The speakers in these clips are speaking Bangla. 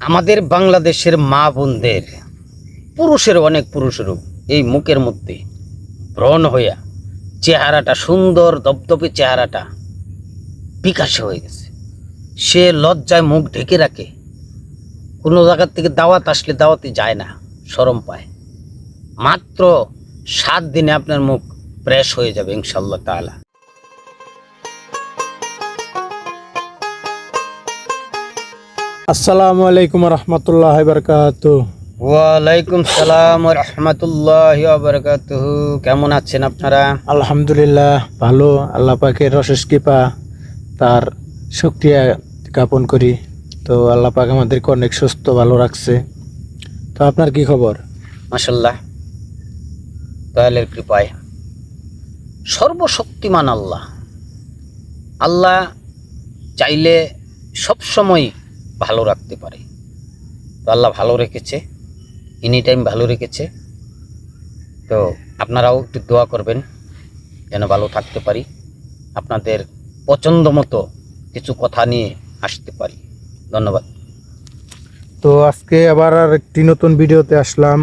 আমাদের বাংলাদেশের মা বোনদের পুরুষের অনেক পুরুষেরও এই মুখের মধ্যে ব্রণ হইয়া চেহারাটা সুন্দর দপদপে চেহারাটা বিকাশে হয়ে গেছে। সে লজ্জায় মুখ ঢেকে রাখে, কোনো জায়গার থেকে দাওয়াত আসলে দাওয়াতে যায় না সরম পায়। মাত্র সাত দিনে আপনার মুখ প্রেস হয়ে যাবে ইনশাল্লাহ তাআলা। আসসালামু আলাইকুম রহমতুল্লাহ বরকাত ওয়ালাইকুম সালাম রহমতুল্লাহ বারকাতুহু। কেমন আছেন আপনারা? আলহামদুলিল্লাহ ভালো। আল্লাহ পাকের রশেষ কৃপা তার শুক্রিয়া জ্ঞাপন করি। তো আল্লাহ পাক আমাদেরকে অনেক সুস্থ ভালো রাখছে। তো আপনার কি খবর? মাসাল্লাহ দয়ালের কৃপায়। সর্বশক্তিমান আল্লাহ। আল্লাহ চাইলে সব সময় ভালো রাখতে পারে। তো আল্লাহ ভালো রেখেছে এনি টাইম ভালো রেখেছে। তো আপনারাও একটু দোয়া করবেন, যেন ভালো থাকতে পারি, আপনাদের পছন্দ মতো কিছু কথা নিয়ে আসতে পারি। ধন্যবাদ। তো আজকে আবার আর একটি নতুন ভিডিওতে আসলাম।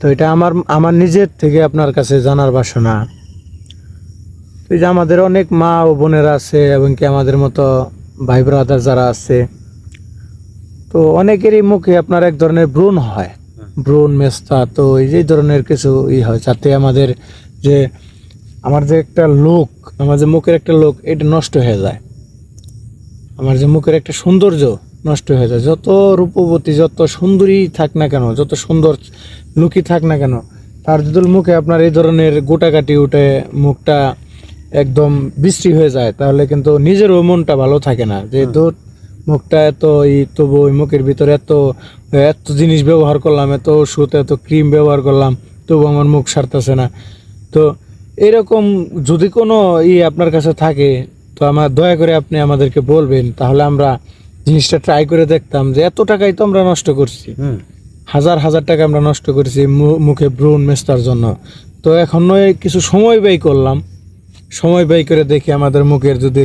তো এটা আমার আমার নিজের থেকে আপনার কাছে জানার বাসনা। তো যে আমাদের অনেক মা ও বোনেরা আছে, এবং কি আমাদের মতো ভাই ব্রাদার যারা আছে তো অনেকেরই মুখে আপনার এক ধরনের ব্রণ হয়। ব্রণ মেস্তা তো এই যে ধরনের কিছু ই হয় যাতে আমাদের যে আমার যে একটা লোক আমার যে মুখের একটা লোক এটা নষ্ট হয়ে যায়। আমার যে মুখের একটা সৌন্দর্য নষ্ট হয়ে যায়। যত রূপবতী যত সুন্দরী থাক না কেন যত সুন্দর লুকি থাক না কেন তার যদি মুখে আপনার এই ধরনের গোটাকাটি উঠে মুখটা একদম বিশ্রী হয়ে যায়। তাহলে কিন্তু নিজেরও মনটা ভালো থাকে না। যে দূর মুখটা এত ই তবু ওই মুখের ভিতরে এত এত জিনিস ব্যবহার করলাম এত ওষুধ এত ক্রিম ব্যবহার করলাম তবু আমার মুখ সারতেছে না। তো এরকম যদি কোনো ই আপনার কাছে থাকে তো আমার দয়া করে আপনি আমাদেরকে বলবেন তাহলে আমরা জিনিসটা ট্রাই করে দেখতাম যে এত টাকাই তো আমরা নষ্ট করছি। হাজার হাজার টাকা আমরা নষ্ট করেছি মুখে ব্রণ মেস্তার জন্য। তো এখন নয় কিছু সময় ব্যয় করলাম। সময় ব্যয় করে দেখি আমাদের মুখের যদি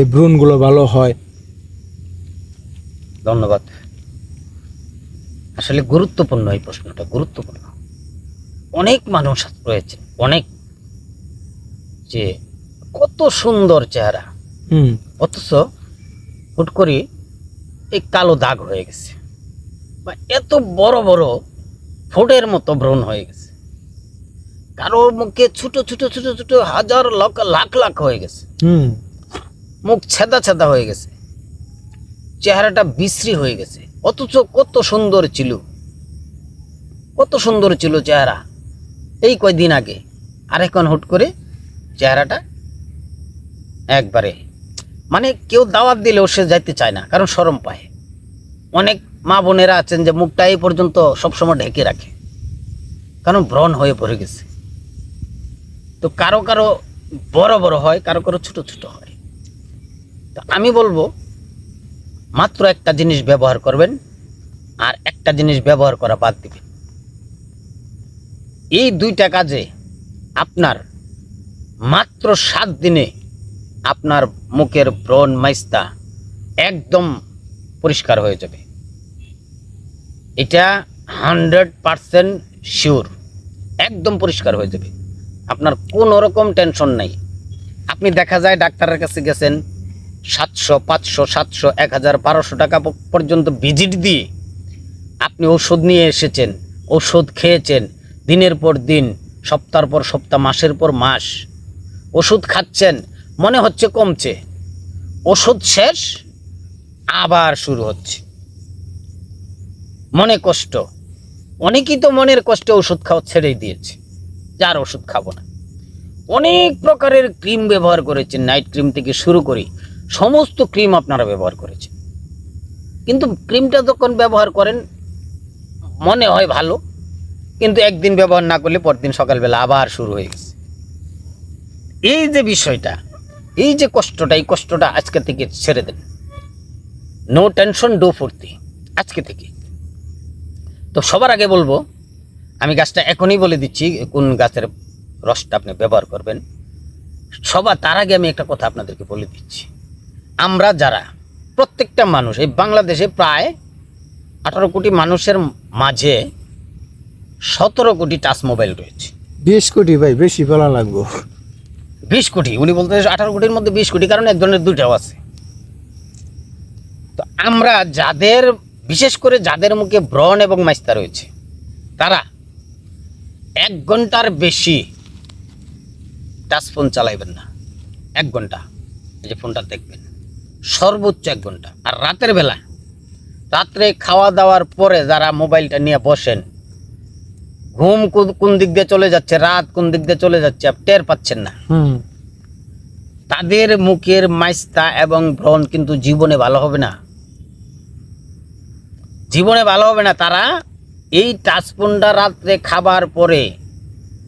এই ব্রণগুলো ভালো হয়। ধন্যবাদ। আসলে গুরুত্বপূর্ণ এই প্রশ্নটা গুরুত্বপূর্ণ। অনেক মানুষ রয়েছে অনেক যে কত সুন্দর চেহারা। অথচ হুট করে এই কালো দাগ হয়ে গেছে বা এত বড় বড় ফোটের মতো ব্রণ হয়ে গেছে। কারও মুখে ছোট ছোট ছোট ছোট হাজার লাখ লাখ লাখ হয়ে গেছে। হুম। মুখ ছেদা ছেদা হয়ে গেছে। চেহারাটা বিশ্রী হয়ে গেছে। অথচ কত সুন্দর ছিল। কত সুন্দর ছিল চেহারা। এই কয়দিন আগে। আর এখন হুট করে চেহারাটা একবারে। মানে কেউ দাওয়াত দিলেও সে যাইতে চায় না, কারণ শরম পায়। অনেক মা বোনেরা আছেন যে মুখটা এই পর্যন্ত সবসময় ঢেকে রাখে। কারণ ব্রণ হয়ে পড়ে গেছে। তো কারও কারও বড় বড় হয়, কারও কারও ছোট ছোট হয়। তো আমি বলব মাত্র একটা জিনিস ব্যবহার করবেন আর একটা জিনিস ব্যবহার করা বাদ দিবেন। এই দুইটা কাজে আপনার মাত্র সাত দিনে আপনার মুখের ব্রণ মাইস্তা একদম পরিষ্কার হয়ে যাবে। এটা হান্ড্রেড পারসেন্ট শিওর, একদম পরিষ্কার হয়ে যাবে। আপনার কোনো রকম টেনশন নাই। আপনি দেখা যায় ডাক্তারের কাছে গেছেন সাতশো, পাঁচশো, সাতশো, এক হাজার, বারোশো টাকা পর্যন্ত ভিজিট দিয়ে আপনি ওষুধ নিয়ে এসেছেন ওষুধ খেয়েছেন, দিনের পর দিন সপ্তাহ পর সপ্তাহ, মাসের পর মাস ওষুধ খাচ্ছেন, মনে হচ্ছে কমছে। ওষুধ শেষ, আবার শুরু হচ্ছে। মনে কষ্ট। অনেকেই তো মনের কষ্টে ওষুধ খাওয়া ছেড়েই দিয়েছে যার ওষুধ খাব না। অনেক প্রকারের ক্রিম ব্যবহার করেছেন, নাইট ক্রিম থেকে শুরু করে সমস্ত ক্রিম আপনারা ব্যবহার করেছেন। কিন্তু ক্রিমটা যখন ব্যবহার করেন, মনে হয় ভালো, কিন্তু একদিন ব্যবহার না করলে পরদিন সকালবেলা আবার শুরু হয়ে গেছে। এই যে বিষয়টা, এই যে কষ্টটা, এই কষ্টটা আজকে থেকে ছেড়ে দেন। নো টেনশন ডো ফুর্তি, আজকে থেকে। তো সবার আগে বলব, আমি গাছটা এখনই বলে দিচ্ছি, কোন গাছের রসটা আপনি ব্যবহার করবেন। সবার, তার আগে আমি একটা কথা আপনাদেরকে বলে দিচ্ছি। আমরা যারা প্রত্যেকটা মানুষ এই বাংলাদেশে প্রায় আঠারো কোটি মানুষের মাঝে সতেরো কোটি টাচ মোবাইল রয়েছে। বিশ কোটি ভাই বেশি বলা লাগবো। বিশ কোটি উনি বলতে আঠারো কোটির মধ্যে বিশ কোটি কারণ একজনের দুইটাও আছে। তো আমরা যাদের বিশেষ করে যাদের মুখে ব্রণ এবং মাস্তা রয়েছে তারা এক ঘণ্টার বেশি টাচ ফোন চালাইবেন না। এক ঘণ্টা এই যে ফোনটা দেখবেন। সর্বোচ্চ এক ঘণ্টা। আর রাতের বেলা রাত্রে খাওয়া দাওয়ার পরে যারা মোবাইলটা নিয়ে বসেন ঘুম কোন- কোন দিক দিয়ে চলে যাচ্ছে রাত কোন দিক দিয়ে চলে যাচ্ছে আপনি টের পাচ্ছেন না। হুম। তাদের মুখের মাইস্তা এবং ব্রণ কিন্তু জীবনে ভালো হবে না। জীবনে ভালো হবে না তারা এই টাচফোনটা রাত্রে খাবার পরে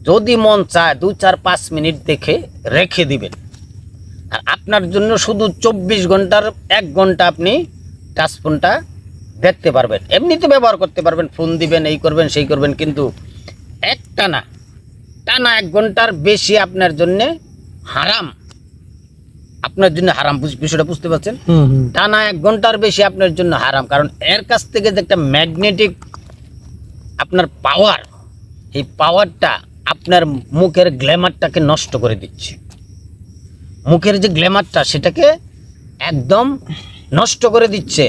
যদি মন চায় দু চার পাঁচ মিনিট দেখে রেখে দিবেন। আপনার জন্য শুধু চব্বিশ ঘণ্টার এক ঘণ্টা আপনি টাচফোনটা দেখতে পারবেন। এমনিতে ব্যবহার করতে পারবেন ফোন দিবেন এই করবেন সেই করবেন কিন্তু একটা না টানা এক ঘণ্টার বেশি আপনার জন্যে হারাম। আপনার জন্য হারাম বিষয়টা বুঝতে পারছেন? টানা এক ঘণ্টার বেশি আপনার জন্য হারাম কারণ এর কাছ থেকে যে একটা ম্যাগনেটিক আপনার পাওয়ার এই পাওয়ারটা আপনার মুখের গ্ল্যামারটাকে নষ্ট করে দিচ্ছে। মুখের যে গ্ল্যামারটা সেটাকে একদম নষ্ট করে দিচ্ছে।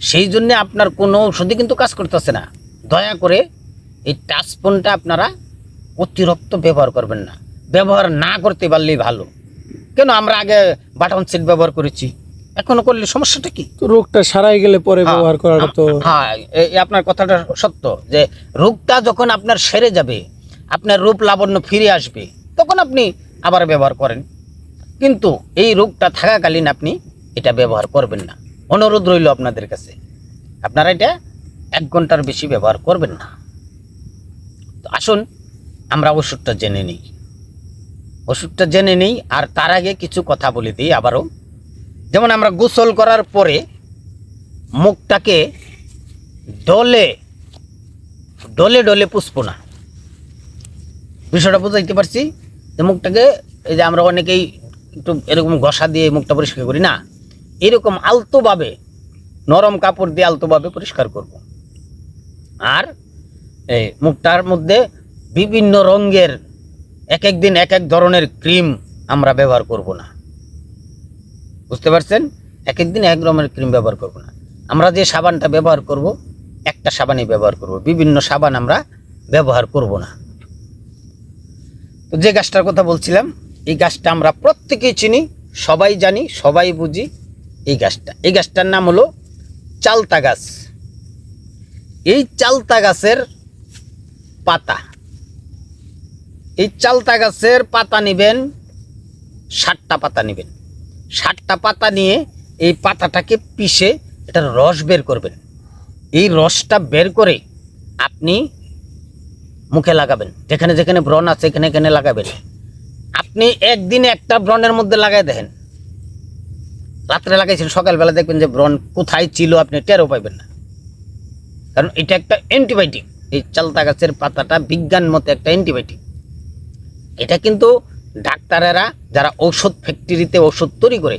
সেই জন্য আপনার কোনো ঔষধই কিন্তু কাজ করতেছে না। দয়া করে এই টাচ ফোনটা আপনারা অতিরিক্ত ব্যবহার করবেন না। ব্যবহার না করতে পারলেই ভালো। কেন? আমরা আগে বাটন সেট ব্যবহার করেছি। এখনও করলে সমস্যাটা কি? রোগটা সারাই গেলে পরে ব্যবহার করাটা তো হ্যাঁ এই আপনার কথাটা সত্য যে রোগটা যখন আপনার সেরে যাবে আপনার রূপ লাবণ্য ফিরে আসবে তখন আপনি আবার ব্যবহার করেন। কিন্তু এই রোগটা থাকাকালীন আপনি এটা ব্যবহার করবেন না। অনুরোধ রইল আপনাদের কাছে। আপনারা এটা এক ঘণ্টার বেশি ব্যবহার করবেন না। তো আসুন, আমরা ওষুধটা জেনে নিই। ওষুধটা জেনে নিই, আর তার আগে কিছু কথা বলে দিই আবারও। যেমন আমরা গোসল করার পরে মুখটাকে ডলে ডলে ডলে পুষবো না। বিষয়টা বুঝাইতে পারছি? যে মুখটাকে, এই যে আমরা অনেকেই একটু এরকম ঘষা দিয়ে মুখটা পরিষ্কার করি, না। এরকম আলতোভাবে, নরম কাপড় দিয়ে আলতোভাবে পরিষ্কার করব। আর এই মুখটার মধ্যে বিভিন্ন রঙের এক এক দিন এক এক ধরনের ক্রিম আমরা ব্যবহার করব না। বুঝতে পারছেন? এক এক দিন এক রকমের ক্রিম ব্যবহার করব না। আমরা যে সাবানটা ব্যবহার করব, একটা সাবানই ব্যবহার করব। বিভিন্ন সাবান আমরা ব্যবহার করব না। তো যে গাছটার কথা বলছিলাম এই গাছটা আমরা প্রত্যেকেই চিনি, সবাই জানি, সবাই বুঝি এই গাছটা। এই গাছটার নাম হলো চালতা গাছ। এই চালতা গাছের পাতা। এই চালতা গাছের পাতা নেবেন, ষাটটা পাতা নেবেন। ষাটটা পাতা নিয়ে এই পাতাটাকে পিষে এটার রস বের করবেন। এই রসটা বের করে আপনি মুখে লাগাবেন। যেখানে যেখানে ব্রণ আছে, এখানে এখানে লাগাবেন। আপনি একদিনে একটা ব্রণের মধ্যে লাগাই দেখেন রাত্রে লাগাইছেন সকালবেলা দেখবেন যে ব্রণ কোথায় ছিল আপনি টেরও পাইবেন না। কারণ এটা একটা অ্যান্টিবায়োটিক। এই চালতা গাছের পাতাটা বিজ্ঞান মতে একটা অ্যান্টিবায়োটিক। এটা কিন্তু ডাক্তারেরা যারা ঔষধ ফ্যাক্টরিতে ওষুধ তৈরি করে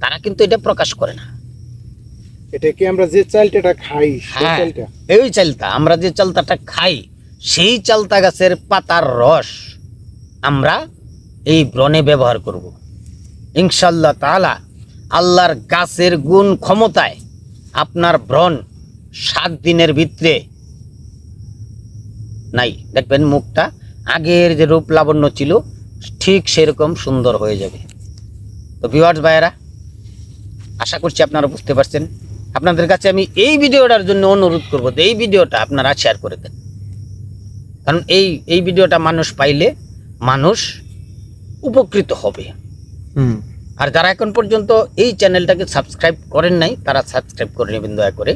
তারা কিন্তু এটা প্রকাশ করে না। এটা কি আমরা যে চালটা খাই হ্যাঁ চালটা এই চালতা আমরা যে চালতাটা খাই সেই চালতা গাছের পাতার রস আমরা এই ব্রণে ব্যবহার করব। ইনশাল্লাহ তাআলা আল্লাহর গাছের গুণ ক্ষমতায় আপনার ব্রণ সাত দিনের ভিতরে নাই। দেখবেন মুখটা আগের যে রূপ লাবণ্য ছিল, ঠিক সেরকম সুন্দর হয়ে যাবে। তো ভিওয়ার্স ভাইয়েরা, আশা করছি আপনারা বুঝতে পারছেন। আপনাদের কাছে আমি এই ভিডিওটার জন্য অনুরোধ করব এই ভিডিওটা আপনারা শেয়ার করে দেন। কারণ এই এই ভিডিওটা মানুষ পাইলে মানুষ উপকৃত হবে। হুম। আর যারা এখন পর্যন্ত এই চ্যানেলটাকে সাবস্ক্রাইব করেন নাই তারা সাবস্ক্রাইব করে নেবেন দয়া করে।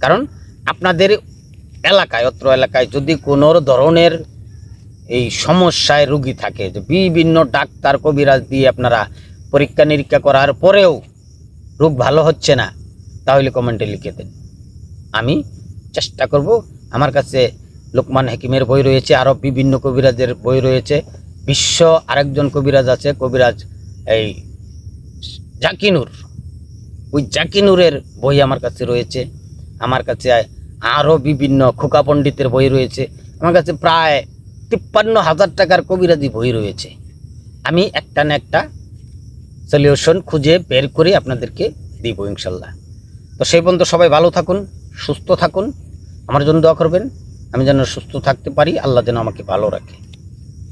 কারণ আপনাদের এলাকায় অত্র এলাকায় যদি কোনো ধরনের এই সমস্যায় রুগী থাকে যে বিভিন্ন ডাক্তার কবিরাজ দিয়ে আপনারা পরীক্ষা নিরীক্ষা করার পরেও রোগ ভালো হচ্ছে না তাহলে কমেন্টে লিখে দেন। আমি চেষ্টা করব আমার কাছে লোকমান হাকিমের বই রয়েছে আরও বিভিন্ন কবিরাজের বই রয়েছে বিশ্ব আরেকজন কবিরাজ আছে, কবিরাজ এই জাকিনুর। ওই জাকিনুরের বই আমার কাছে রয়েছে। আমার কাছে আরও বিভিন্ন খোকা পণ্ডিতের বই রয়েছে। আমার কাছে প্রায় তিপ্পান্ন হাজার টাকার কবিরাজি বই রয়েছে। আমি একটা না একটা সলিউশন খুঁজে বের করে আপনাদেরকে দিব ইনশাল্লাহ। তো সেই পর্যন্ত সবাই ভালো থাকুন, সুস্থ থাকুন। আমার জন্য দোয়া করবেন। আমি যেন সুস্থ থাকতে পারি, আল্লাহ যেন আমাকে ভালো রাখে।